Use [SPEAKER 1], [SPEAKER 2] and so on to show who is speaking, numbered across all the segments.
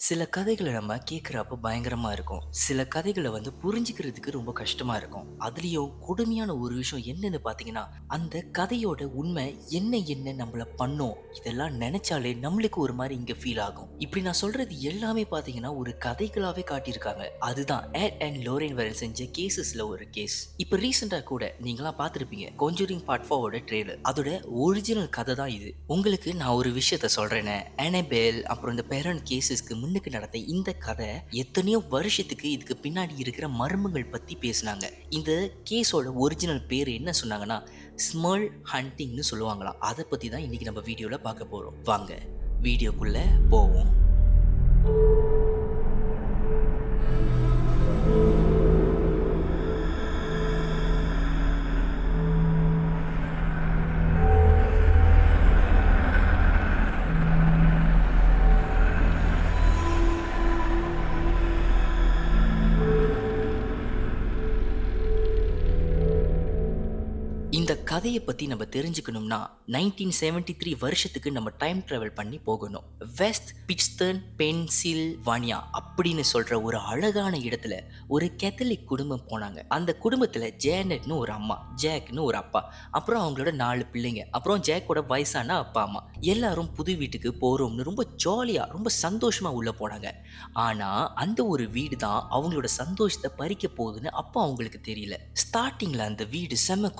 [SPEAKER 1] சில கதைகளை நம்ம கேட்குறப்ப பயங்கரமாக இருக்கும். சில கதைகளை வந்து புரிஞ்சுக்கிறதுக்கு ரொம்ப கஷ்டமாக இருக்கும். அதுலேயும் கொடுமையான ஒரு விஷயம் என்னன்னு பார்த்தீங்கன்னா அந்த கதையோட உண்மை என்ன என்ன நம்மளை பண்ணோம் இதெல்லாம் நினைச்சாலே நம்மளுக்கு ஒரு மாதிரி இங்கே ஃபீல் ஆகும். இப்படி நான் சொல்கிறது எல்லாமே பார்த்தீங்கன்னா ஒரு கதைகளாகவே காட்டியிருக்காங்க. அதுதான் ஏட் அண்ட் லோரின் வரல் செஞ்ச கேசஸில் ஒரு கேஸ் இப்போ ரீசெண்டாக கூட நீங்களாம் பார்த்துருப்பீங்க கொஞ்சூரிங் பார்ட் ஃபோவோட ட்ரெய்லர் அதோட ஒரிஜினல் கதை தான் இது. உங்களுக்கு நான் ஒரு விஷயத்த சொல்கிறேனே அனபேல் அப்புறம் இந்த பேரன் கேசஸ்க்கு முன்னுக்கு நடந்த இந்த கதை எத்தனையோ வருஷத்துக்கு இதுக்கு பின்னாடி இருக்கிற மர்மங்கள் பத்தி பேசினாங்க. இந்த கேஸோட ஒரிஜினல் பேர் என்ன சொன்னாங்கன்னா ஸ்மல் ஹண்டிங்னு சொல்லுவாங்களாம். அதை பத்தி தான் இன்னைக்கு நம்ம வீடியோல பார்க்க போறோம். வாங்க வீடியோக்குள்ள போவோம். இந்த கதையை பற்றி நம்ம தெரிஞ்சுக்கணும்னா நைன்டீன் செவன்டி த்ரீ வருஷத்துக்கு நம்ம டைம் ட்ராவல் பண்ணி போகணும். வெஸ்ட் பிட்சர்ன் பென்சில் வானியா அப்படின்னு சொல்கிற ஒரு அழகான இடத்துல ஒரு கேத்தலிக் குடும்பம் போனாங்க. அந்த குடும்பத்தில் ஜேனட்னு ஒரு அம்மா ஜேக்னு ஒரு அப்பா அப்புறம் அவங்களோட நாலு பிள்ளைங்க அப்புறம் ஜேக்கோட வயசான அப்பா அம்மா. எல்லாரும் புது வீட்டுக்கு போகிறோம்னு ரொம்ப ஜாலியாக ரொம்ப சந்தோஷமாக உள்ளே போனாங்க. ஆனால் அந்த ஒரு வீடு தான் அவங்களோட சந்தோஷத்தை பறிக்க போகுதுன்னு அப்போ அவங்களுக்கு தெரியல. ஸ்டார்டிங்கில் அந்த வீடு செம்ம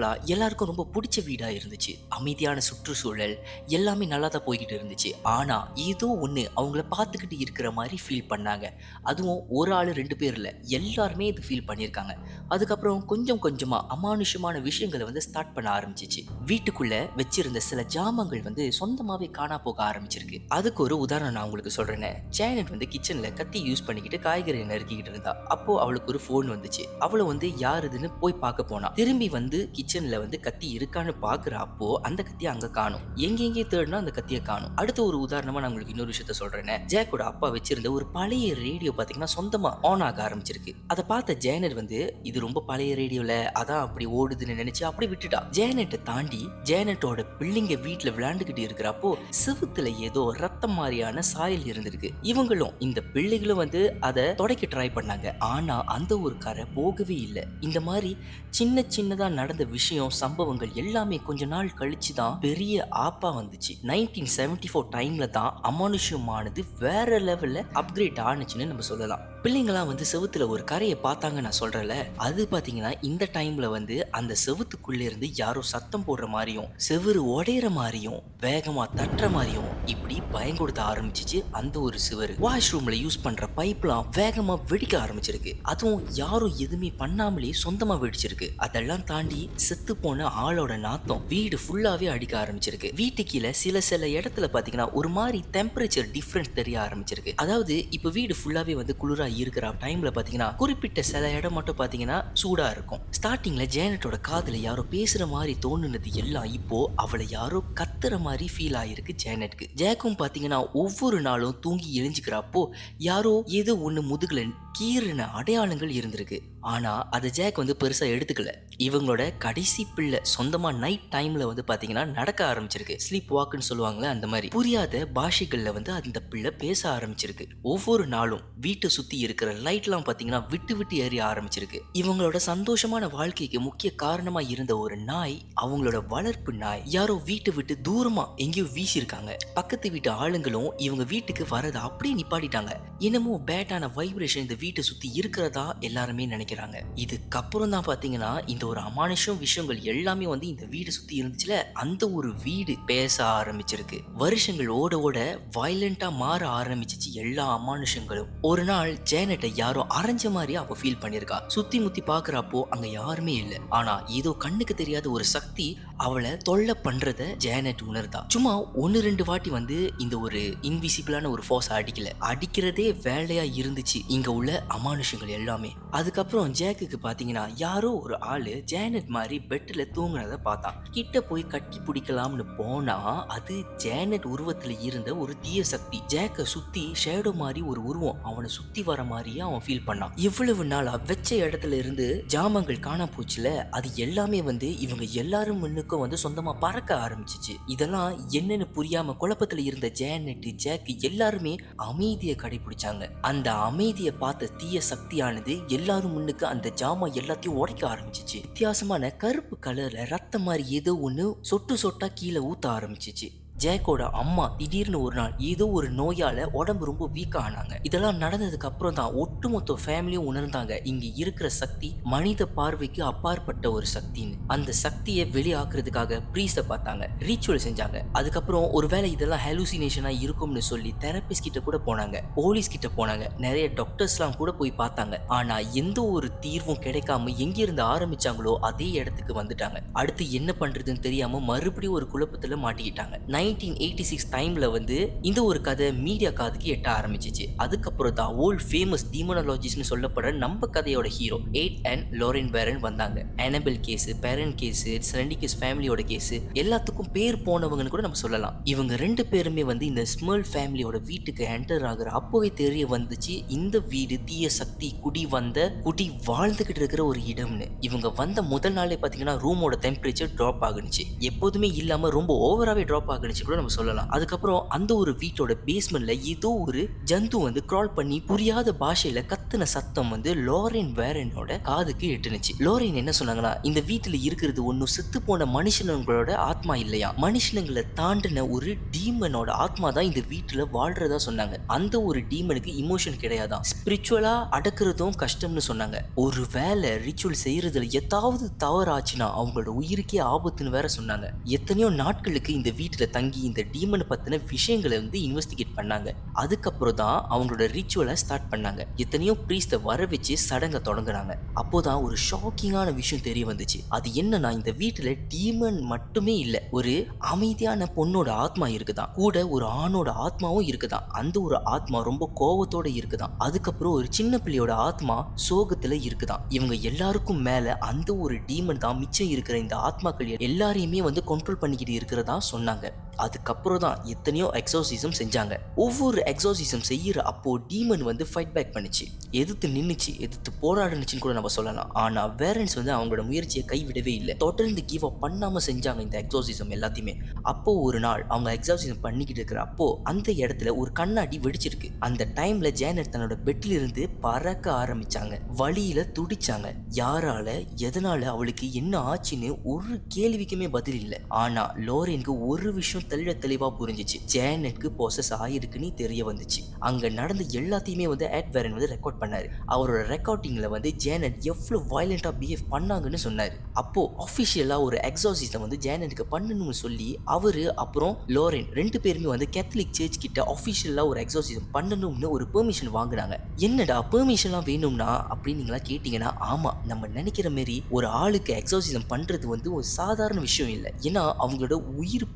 [SPEAKER 1] கம்ஃபர்டபுளாக எல்லாருக்கும் ரொம்ப பிடிச்ச வீடாக இருந்துச்சு. அமைதியான சுற்றுச்சூழல் எல்லாமே நல்லா தான் போய்கிட்டு இருந்துச்சு. ஆனால் ஏதோ ஒன்று அவங்கள பார்த்துக்கிட்டு இருக்கிற மாதிரி ஃபீல் பண்ணாங்க. அதுவும் ஒரு ஆள் ரெண்டு பேர் இல்லை எல்லாருமே இது ஃபீல் பண்ணியிருக்காங்க. அதுக்கப்புறம் கொஞ்சம் கொஞ்சமாக அமானுஷமான விஷயங்களை வந்து ஸ்டார்ட் பண்ண ஆரம்பிச்சிச்சு. வீட்டுக்குள்ளே வச்சிருந்த சில ஜாமங்கள் வந்து சொந்தமாகவே காணா போக ஆரம்பிச்சிருக்கு. அதுக்கு ஒரு உதாரணம் நான் உங்களுக்கு சொல்றேனே. ஜேனட் வந்து கிச்சனில் கத்தி யூஸ் பண்ணிக்கிட்டு காய்கறி நறுக்கிக்கிட்டு இருந்தா. அப்போது அவளுக்கு ஒரு ஃபோன் வந்துச்சு. அவளை வந்து யார் இதுன்னு போய் பார்க்க போனா. திரும்பி வந்து கிச்சன்ல வந்து கத்தி இருக்கான்னு பாக்குற அப்போ அந்த கத்தியை அங்க காணும். எங்கெங்கே தேடினா அந்த கத்தியை காணும். அடுத்த ஒரு உதாரணமா நான் உங்களுக்கு இன்னொரு விஷயத்த சொல்றேனே. ஜேக்கோட அப்பா வச்சிருந்த ஒரு பழைய ரேடியோ பாத்தீங்கன்னா சொந்தமா ஆன் ஆக ஆரம்பிச்சிருக்கு. அதை பார்த்த ஜெயனர் வந்து இது ரொம்ப பழைய ரேடியோல அதான் அப்படி ஓடுதுன்னு நினைச்சு அப்படி விட்டுட்டா. ஜேனட்டை தாண்டி ஜேனட்டோட பிள்ளைங்க வீட்டுல விளையாண்டுகிட்டு இருக்கிறப்போ செவுத்துல ஏதோ ரத்தம் மாதிரியான சாயல் இருந்திருக்கு. இவங்களும் இந்த பிள்ளைகளும் வந்து அதை தொடக்க ட்ரை பண்ணாங்க. ஆனா அந்த ஒரு கரை போகவே இல்லை. இந்த மாதிரி சின்ன சின்னதா நடந்த விஷயம் விஷயம் சம்பவங்கள் எல்லாமே கொஞ்ச நாள் கழிச்சு தான் பெரிய ஆப்பா வந்துச்சு. நைன்டீன் செவன்டி ஃபோர் டைம்ல தான் அமானுஷ்யமானது வேற லெவல்ல அப்கிரேட் ஆனுச்சுன்னு நம்ம சொல்லலாம். பிள்ளைங்களாம் வந்து செவுத்துல ஒரு கரையை பார்த்தாங்க நான் சொல்றல அது பாத்தீங்கன்னா இந்த டைம்ல வந்து அந்த செவுத்துக்குள்ள இருந்து யாரோ சத்தம் போடுற மாதிரியும் செவரு உடையிற மாதிரியும் வேகமா தட்டுற மாதிரியும் இப்படி பயங்கொடுத்த ஆரம்பிச்சிச்சு அந்த ஒரு சிவரு. வாஷ்ரூம்ல யூஸ் பண்ற பைப்லாம் வேகமா வெடிக்க ஆரம்பிச்சிருக்கு. அதுவும் யாரும் எதுவுமே பண்ணாமலே சொந்தமா வெடிச்சிருக்கு. அதெல்லாம் தாண்டி செத்து போன ஆளோட நாத்தம் வீடு ஃபுல்லாவே அடிக்க ஆரம்பிச்சிருக்கு. வீட்டு கீழே சில சில இடத்துல பாத்தீங்கன்னா ஒரு மாதிரி டெம்பரேச்சர் டிஃப்ரெண்ட் தெரிய ஆரம்பிச்சிருக்கு. அதாவது இப்ப வீடு ஃபுல்லாவே வந்து குளிரா இருக்கிற டைம்ல பார்த்தீங்கன்னா குறிப்பிட்ட சில இடம் மட்டும் பார்த்தீங்கன்னா சூடா இருக்கும். ஸ்டார்டிங்ல ஜேனட்டோட காதுல யாரோ பேசுகிற மாதிரி தோணுனது எல்லாம் இப்போ அவளை யாரோ கத்துற மாதிரி ஃபீல் ஆயிருக்கு ஜேனட்க்கு ஜேக்கும் பார்த்தீங்கன்னா ஒவ்வொரு நாளும் தூங்கி எழுஞ்சுக்கிறப்போ யாரோ ஏதோ ஒன்று முதுகில் கீறின அடையாளங்கள் இருந்திருக்கு. ஆனால் அதை ஜேக் வந்து பெருசாக எடுத்துக்கல. இவங்களோட கடைசி பிள்ளை சொந்தமாக நைட் டைமில் வந்து பார்த்தீங்கன்னா நடக்க ஆரம்பிச்சிருக்கு. ஸ்லீப் வாக்குன்னு சொல்லுவாங்களே அந்த மாதிரி. புரியாத பாஷைகளில் வந்து அந்த பிள்ளை பேச ஆரம்பிச்சிருக்கு. ஒவ்வொரு நாளும் வீட்டை சுற்றி இருக்கிற லைட்லாம் பார்த்தீங்கன்னா விட்டு விட்டு ஏறி ஆரம்பிச்சிருக்கு. இவங்களோட சந்தோஷமான வாழ்க்கைக்கு முக்கிய காரணமாக இருந்த ஒரு நாய் அவங்களோட வளர்ப்பு நாய் யாரோ வீட்டை விட்டு தூரமாக எங்கேயோ வீசியிருக்காங்க. பக்கத்து வீட்டு ஆளுங்களும் இவங்க வீட்டுக்கு வரதை அப்படியே நிப்பாட்டிட்டாங்க. என்னமோ பேட்டான வைப்ரேஷன் இந்த வீட்டு வீட்டை சுத்தி இருக்கிறதா எல்லாருமே நினைக்கிறாங்க. இதுக்கப்புறம் தான் பாத்தீங்கன்னா இந்த ஒரு அமானுஷம் விஷயங்கள் எல்லாமே வந்து இந்த வீடு சுத்தி இருந்துச்சுல அந்த ஒரு வீடு பேச ஆரம்பிச்சிருக்கு. வருஷங்கள் ஓட ஓட வயலண்டா மாற ஆரம்பிச்சிச்சு எல்லா அமானுஷங்களும் ஒரு நாள் ஜேனட்டை யாரோ அரைஞ்ச மாதிரி அவ ஃபீல் பண்ணிருக்கா சுத்தி முத்தி பாக்குறப்போ அங்க யாருமே இல்லை. ஆனா ஏதோ கண்ணுக்கு தெரியாத ஒரு சக்தி அவளை தொல்லை பண்றத ஜேனட் உணர்ந்தா. சும்மா ஒன்னு ரெண்டு வாட்டி வந்து இந்த ஒரு இன்விசிபிளான ஒரு ஃபோர்ஸ் அடிக்கல. அடிக்கிறதே வேலையா இருந்துச்சு. இங்க உள்ள அமானுஷங்கள் எல்லாமே. அதுக்கப்புறம் ஜேக்குக்கு பாத்தீங்கன்னா யாரோ ஒரு ஆளு ஜேனட் மாதிரி பெட்ல தூங்குனத பார்த்தான் கிட்ட போய் கட்டி பிடிக்கலாம்னு போனா அது ஜேனட் உருவத்துல இருந்த ஒரு தீய சக்தி. ஜேக்க சுத்தி ஷேடோ மாதிரி ஒரு உருவம். அவனை சுத்தி வர மாதிரியே அவன் ஃபீல் பண்ணான். இவ்வளவு நாளா வெச்ச இடத்துல இருந்து ஜாமங்கள் காண போச்சுல. அது எல்லாமே வந்து இவங்க எல்லாரும் முன்னுக்கு தூக்கம் வந்து சொந்தமாக பறக்க ஆரம்பிச்சிச்சு. இதெல்லாம் என்னன்னு புரியாம குழப்பத்தில் இருந்த ஜேனட் ஜேக் எல்லாருமே அமைதியை கடைபிடிச்சாங்க. அந்த அமைதியை பார்த்த தீய சக்தியானது எல்லாரும் முன்னுக்கு அந்த ஜாமா எல்லாத்தையும் உடைக்க ஆரம்பிச்சிச்சு. வித்தியாசமான கருப்பு கலர்ல ரத்தம் மாதிரி ஏதோ ஒன்று சொட்டு சொட்டா கீழே ஊத்த ஆரம்பிச்சிச்சு. ஜெயக்கோட அம்மா திடீர்னு ஒரு நாள் ஏதோ ஒரு நோயால உடம்பு ரொம்ப வீக் ஆனாங்க. இதெல்லாம் நடந்ததுக்கு அப்புறம் தான் ஒட்டுமொத்த ஃபேமிலியும் உணர்ந்தாங்க. இங்க இருக்கிற சக்தி மனித பார்வைக்கு அப்பாற்பட்ட ஒரு சக்தின்னு. அந்த சக்தியை வெளியாக்குறதுக்காக ப்ரீஸை பார்த்தாங்க. ரீச்சுவல் செஞ்சாங்க. அதுக்கப்புறம் ஒருவேளை இதெல்லாம் ஹெலூசினேஷனா இருக்கும்னு சொல்லி தெரபிஸ்ட் கிட்ட கூட போனாங்க. போலீஸ் கிட்ட போனாங்க. நிறைய டாக்டர்ஸ்லாம் கூட போய் பார்த்தாங்க. ஆனா எந்த ஒரு தீர்வும் கிடைக்காம எங்கிருந்து ஆரம்பிச்சாங்களோ அதே இடத்துக்கு வந்துட்டாங்க. அடுத்து என்ன பண்றதுன்னு தெரியாம மறுபடியும் ஒரு குழப்பத்துல மாட்டிக்கிட்டாங்க. நைன்டீன் எயிட்டி சிக்ஸ் டைமில் வந்து இந்த ஒரு கதை மீடியா காதுக்கு எட்ட ஆரம்பிச்சிச்சு. அதுக்கப்புறம் தான் ஓல்ட் ஃபேமஸ் டீமனாலஜிஸ்ட்னு சொல்லப்படுற நம்ம கதையோட hero Ed and Lorraine Warren வந்தாங்க. அனபிள் கேஸ் பேரன் கேஸ் செரண்டிகஸ் ஃபேமிலியோட கேஸ் எல்லாத்துக்கும் பேர் போனவங்கன்னு கூட நம்ம சொல்லலாம். இவங்க ரெண்டு பேருமே வந்து இந்த ஸ்மெல் ஃபேமிலியோட வீட்டுக்கு என்டர் ஆகுற அப்போவே தெரிய வந்துச்சு இந்த வீடு தீய சக்தி குடி வந்த குடி வாழ்ந்துகிட்டு இருக்கிற ஒரு இடம்னு. இவங்க வந்த முதல் நாளே பார்த்தீங்கன்னா ரூமோட டெம்பரேச்சர் ட்ராப் ஆகுனுச்சு. எப்போதுமே இல்லாமல் ரொம்ப ஓவராகவே ட்ராப் ஆகுனுச்சு. கூட நம்ம சொல்லலாம். அதுக்கப்புறம் அந்த ஒரு வீட்டோட பேஸ்மெண்ட்ல ஏதோ ஒரு ஜந்து வந்து கிரால் பண்ணி புரியாத பாஷையில கத்துன சத்தம் வந்து லோரின் வேரனோட காதுக்கு எட்டுனுச்சு. லோரன் என்ன சொன்னாங்கன்னா இந்த வீட்டுல இருக்கிறது ஒன்றும் செத்து போன மனுஷனங்களோட ஆத்மா இல்லையா? மனுஷனுங்களை தாண்டின ஒரு டீமனோட ஆத்மா தான் இந்த வீட்டுல வாழ்றதா சொன்னாங்க. அந்த ஒரு டீமனுக்கு இமோஷன் கிடையாதான் ஸ்பிரிச்சுவலா அடக்குறதும் கஷ்டம்னு சொன்னாங்க. ஒரு வேலை ரிச்சுவல் செய்யறதுல ஏதாவது தவறாச்சுன்னா அவங்களோட உயிருக்கே ஆபத்துன்னு வேற சொன்னாங்க. எத்தனையோ நாட்களுக்கு இந்த வீட்டுல தங்கி இந்த டீமனை பற்றின விஷயங்களை வந்து இன்வெஸ்டிகேட் பண்ணாங்க. அதுக்கப்புறம் தான் அவங்களோட ரிச்சுவலை ஸ்டார்ட் பண்ணாங்க. எத்தனையோ ப்ரீஸ்ட வர வச்சு சடங்கை தொடங்குனாங்க. அப்போதான் ஒரு ஷாக்கிங்கான விஷயம் தெரிய வந்துச்சு. அது என்னன்னா இந்த வீட்டுல டீமன் மட்டுமே இல்லை ஒரு அமைதியான பொண்ணோட ஆத்மா இருக்குதான். கூட ஒரு ஆணோட ஆத்மாவும் இருக்குதான். அந்த ஒரு ஆத்மா ரொம்ப கோவத்தோட இருக்குதான். அதுக்கப்புறம் ஒரு சின்ன பிள்ளையோட ஆத்மா சோகத்துல இருக்குதான். இவங்க எல்லாருக்கும் மேல அந்த ஒரு டீமன் தான் மிச்சம் இருக்கிற இந்த ஆத்மாக்கள் எல்லாரையுமே வந்து கண்ட்ரோல் பண்ணிக்கிட்டு இருக்கிறதா சொன்னாங்க. அதுக்கப்புறம் தான் எத்தனையோ எக்ஸோசிசம் செஞ்சாங்க. ஒவ்வொரு எக்ஸோசிசம் செய்யற அப்போ டீமன் வந்து ஃபைட் பேக் பண்ணுச்சு. எதிர்த்து நின்றுச்சு எதிர்த்து போராடுனுச்சுன்னு கூட நம்ம சொல்லலாம். ஆனா வேரன்ஸ் வந்து அவங்களோட முயற்சியை கைவிடவே இல்லை. தொடர்ந்து கிவ் அப் பண்ணாம செஞ்சாங்க இந்த எக்ஸோசிசம் எல்லாத்தையுமே. அப்போ ஒரு நாள் அவங்க எக்ஸாசிசம் பண்ணிக்கிட்டு இருக்கிற அப்போ அந்த இடத்துல ஒரு கண்ணாடி வெடிச்சிருக்கு. அந்த டைம்ல ஜேனர் தன்னோட பெட்ல இருந்து பறக்க ஆரம்பிச்சாங்க. வழியில துடிச்சாங்க. யாரால எதனால அவளுக்கு என்ன ஆச்சுன்னு ஒரு கேள்விக்குமே பதில் இல்லை. ஆனா லோரேனுக்கு ஒரு விஷயம் தெளிவ தெளிவாக புரிஞ்சிச்சு. ஜேனட்க்கு ப்ராசஸ் ஆயிருக்குன்னு தெரிய வந்துச்சு. அங்கே நடந்த எல்லாத்தையுமே வந்து ஆட் வேரன் வந்து ரெக்கார்ட் பண்ணார். அவரோட ரெக்கார்டிங்கில் வந்து ஜேனட் எவ்வளோ வயலண்டா பிஹேவ் பண்ணாங்கன்னு சொன்னார். அப்போ அஃபிஷியலாக ஒரு எக்ஸாசிஸ்டம் வந்து ஜேனட்டுக்கு பண்ணணும்னு சொல்லி அவர் அப்புறம் லோரன் ரெண்டு பேருமே வந்து கேத்தலிக் சர்ச் கிட்ட அஃபிஷியலாக ஒரு எக்ஸாசிசம் பண்ணணும்னு ஒரு பெர்மிஷன் வாங்குனாங்க. என்னடா பெர்மிஷன்லாம் வேணும்னா? அப்படின்னு நீங்களா கேட்டிங்கன்னா ஆமாம் நம்ம நினைக்கிற மாரி ஒரு ஆளுக்கு எக்ஸாசிசம் பண்ணுறது வந்து ஒரு சாதாரண விஷயம் இல்லை. ஏன்னா அவங்களோட உயிர்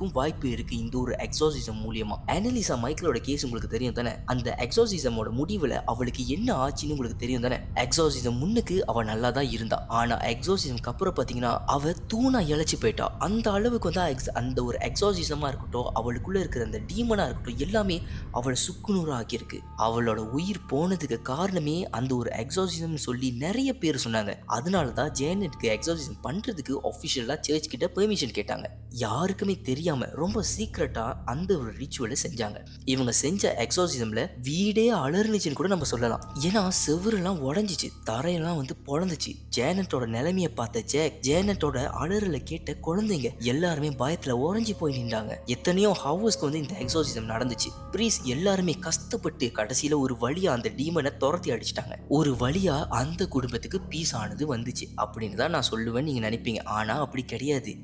[SPEAKER 1] போகிறதுக்கும் வாய்ப்பு இருக்கு. இந்த ஒரு எக்ஸாசிசம் மூலியமா. அனலிசா மைக்கிளோட கேஸ் உங்களுக்கு தெரியும் தானே? அந்த எக்ஸாசிசமோட முடிவுல அவளுக்கு என்ன ஆச்சுன்னு உங்களுக்கு தெரியும் தானே? எக்ஸாசிசம் முன்னுக்கு அவ நல்லா தான் இருந்தா. ஆனா எக்ஸாசிசம்க்கு அப்புறம் பாத்தீங்கன்னா அவ தூணா இழைச்சு போயிட்டா. அந்த அளவுக்கு வந்து எக்ஸ் அந்த ஒரு எக்ஸாசிசமா இருக்கட்டும் அவளுக்குள்ள இருக்கிற அந்த டீமனா இருக்கட்டும் எல்லாமே அவளை சுக்குநூறு ஆக்கியிருக்கு. அவளோட உயிர் போனதுக்கு காரணமே அந்த ஒரு எக்ஸாசிசம்னு சொல்லி நிறைய பேர் சொன்னாங்க. அதனால தான் ஜேனட்க்கு எக்ஸாசிசம் பண்றதுக்கு ஒஃபிஷியலா சர்ச் கிட்ட பெர்மிஷன் கேட்டாங்க. யாருக்குமே தெரியாது தெரியாமல் ரொம்ப சீக்ரெட்டாக அந்த ஒரு ரிச்சுவலை செஞ்சாங்க. இவங்க செஞ்ச எக்ஸாசிசமில் வீடே அலர்னுச்சுன்னு கூட நம்ம சொல்லலாம். ஏன்னா செவருலாம் உடஞ்சிச்சு. தரையெல்லாம் வந்து பொழந்துச்சு. ஜேனட்டோட நிலைமையை பார்த்த ஜேக் ஜேனட்டோட அலறலை கேட்ட குழந்தைங்க எல்லாருமே பயத்தில் உறைஞ்சி போய் நின்றாங்க. எத்தனையோ ஹவுஸ்க்கு வந்து இந்த எக்ஸாசிசம் நடந்துச்சு. ப்ரீஸ் எல்லாருமே கஷ்டப்பட்டு கடைசியில் ஒரு வழியாக அந்த டீமனை துரத்தி அடிச்சிட்டாங்க. ஒரு வழியாக அந்த குடும்பத்துக்கு பீஸ் ஆனது வந்துச்சு. அப்படின்னு தான் நான் சொல்லுவேன் நீங்கள் நினைப்பீங்க. ஆனால் அப்படி கிடையாது.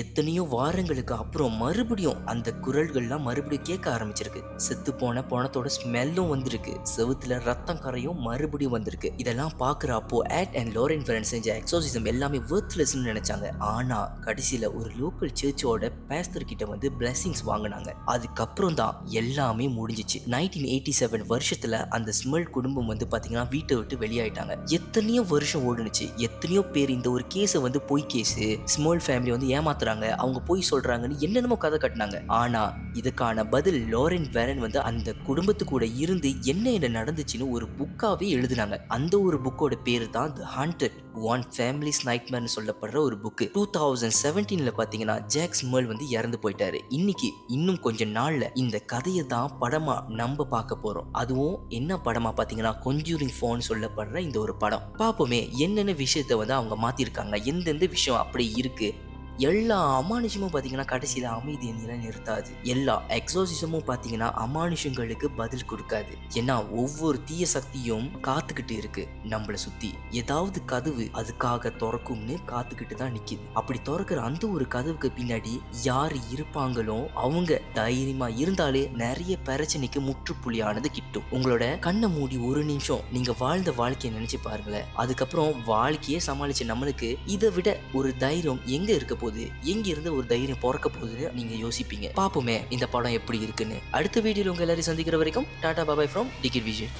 [SPEAKER 1] எத்தனையோ வாரங்களுக்கு அப்புறம் மறுபடியும் அந்த குரல்கள்லாம் மறுபடியும் கேட்க ஆரம்பிச்சிருக்கு. செத்து போன பணத்தோட ஸ்மெல்லும் வந்திருக்கு. செவுத்துல ரத்தம் கரையும் மறுபடியும் வந்திருக்கு. இதெல்லாம் பார்க்குற அப்போ ஆட் அண்ட் லோரன் ஃபெரன் செஞ்ச எக்ஸோசிசம் எல்லாமே ஒர்த்லெஸ்னு நினைச்சாங்க. ஆனா கடைசியில ஒரு லோக்கல் சர்ச்சோட பேஸ்தர் கிட்ட வந்து பிளெஸிங்ஸ் வாங்கினாங்க. அதுக்கப்புறம் தான் எல்லாமே முடிஞ்சிச்சு. நைன்டீன் எயிட்டி செவன் வருஷத்துல அந்த ஸ்மெல் குடும்பம் வந்து பாத்தீங்கன்னா வீட்டை விட்டு வெளியாயிட்டாங்க. எத்தனையோ வருஷம் ஓடுனுச்சு. எத்தனையோ பேர் இந்த ஒரு கேஸை வந்து பொய் கேஸு ஸ்மால் ஃபேமிலி வந்து ஏமாத்த ஏமாத்துறாங்க அவங்க போய் சொல்றாங்கன்னு என்னென்னமோ கதை கட்டினாங்க. ஆனா இதுக்கான பதில் லோரன் வேரன் வந்து அந்த குடும்பத்து கூட இருந்து என்ன என்ன நடந்துச்சுன்னு ஒரு புக்காவே எழுதினாங்க. அந்த ஒரு புக்கோட பேர் தான் த ஹாண்டட் ஒன் ஃபேமிலிஸ் நைட்மேர்னு சொல்லப்படுற ஒரு புக்கு டூ தௌசண்ட் செவன்டீன்ல பாத்தீங்கன்னா ஜாக்ஸ் மேல் வந்து இறந்து போயிட்டாரு. இன்னைக்கு இன்னும் கொஞ்ச நாள்ல இந்த கதையை தான் படமா நம்ம பார்க்க போறோம். அதுவும் என்ன படமா பாத்தீங்கன்னா கொஞ்சூரிங் ஃபோன் சொல்லப்படுற இந்த ஒரு படம். பார்ப்போமே என்னென்ன விஷயத்த வந்து அவங்க மாத்திருக்காங்க? எந்தெந்த விஷயம் அப்படி இருக்கு? எல்லா அமானுஷமும் பார்த்தீங்கன்னா கடைசியில் அமைதியை நிலைநிறுத்தாது. எல்லா எக்ஸோசிசமும் பார்த்தீங்கன்னா அமானுஷங்களுக்கு பதில் கொடுக்காது. ஏன்னா ஒவ்வொரு தீய சக்தியும் காத்துக்கிட்டு இருக்கு. நம்மளை சுத்தி ஏதாவது கதவு அதுக்காக திறக்கும்னு காத்துக்கிட்டு தான் நிக்குது. அப்படி திறக்கிற அந்த ஒரு கதவுக்கு பின்னாடி யார் இருப்பாங்களோ அவங்க தைரியமா இருந்தாலே நிறைய பிரச்சனைக்கு முற்றுப்புள்ளியானது கிட்டும். உங்களோட கண்ணை மூடி ஒரு நிமிஷம் நீங்க வாழ்ந்த வாழ்க்கையை நினைச்சு பாருங்களேன். அதுக்கப்புறம் வாழ்க்கையே சமாளிச்ச நம்மளுக்கு இதை விட ஒரு தைரியம் எங்க இருக்க போகுது எங்க இருந்து ஒரு தைரியம் பிறக்க போகுதுன்னு நீங்க யோசிப்பீங்க. பார்ப்போமே இந்த படம் எப்படி இருக்குன்னு. அடுத்த வீடியோவில் உங்க எல்லாரையும் சந்திக்கிற வரைக்கும் tata bye bye from digit Vijay